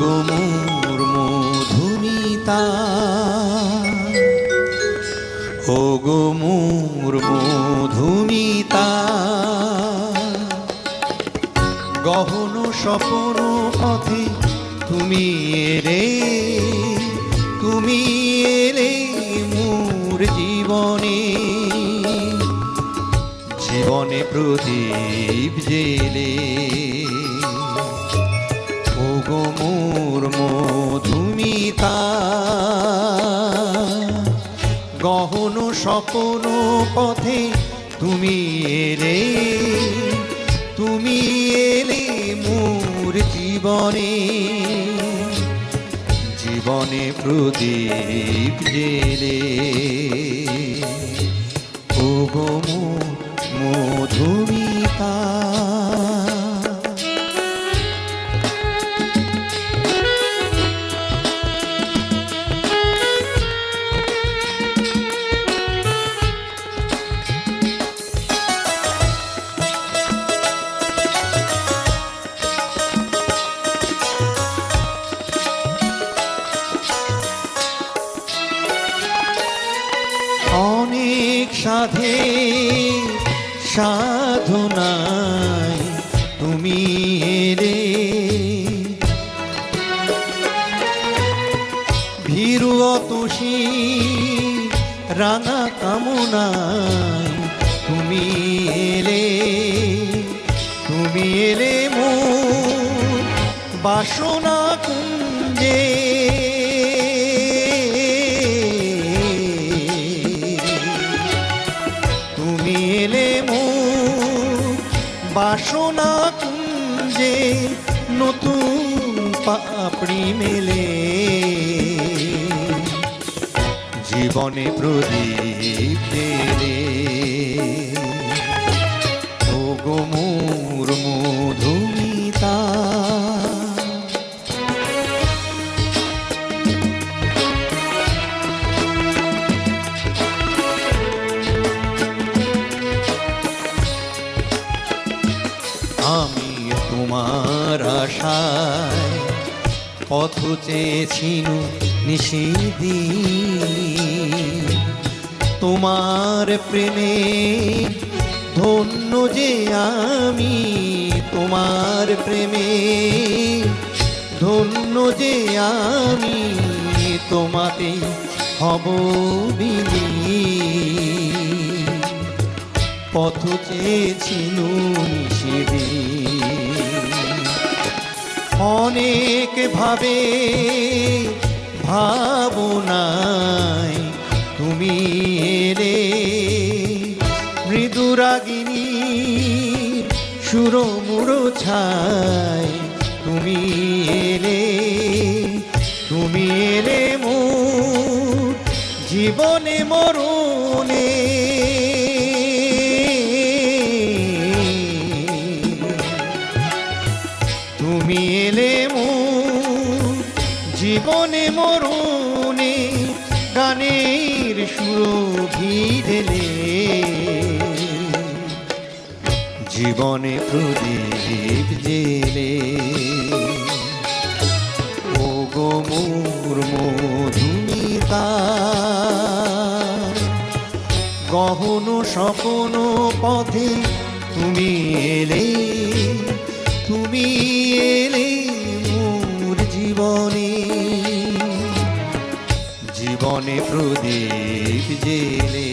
গোমোর মধুমিতা ও গোমোর মধুমিতা গহন স্বপন পথে তুমি এলে তুমি এলে মোর জীবনে। জীবনে প্রদীপ জেলে মোর মধুমিতা। গহন স্বপন পথে তুমি এলে তুমি এলে মোর জীবনে। জীবনে প্রদীপ জেলে ওগো মোর মধুমিতা। অনেক সাধে সাধনায় তুমি এলে। ভীরু অতসী, রাঙা কামনায় তুমি এলে। তুমি এলে মো বাসনা কুঞ্জে বাসনা কুঞ্জে নতুন পাপড়ি মেলে। জীবনে প্রদীপ আশায় পথ চেয়েছিল নিষেদিন তোমার প্রেমে ধন্য যে আমি, তোমার প্রেমে ধন্য যে আমি, তোমাতে হব বিলীন পথ চেয়েছিল সেদিন অনেক ভাবে ভাবনায় তুমি রে মৃদুরাগিনী সুরমুড়ো ছায় তুমি রে তুমি রে মোর জীবনে মরণে তুমি এলে মোর জীবনে মরণে গানের সুরভি ঢেলে। জীবনে প্রদীপ জেলে ও গো মোর মধুমিতা, গহন স্বপন পথে তুমি এলে। তুমি এলে মোর জীবনে। জীবনে প্রদীপ জেলে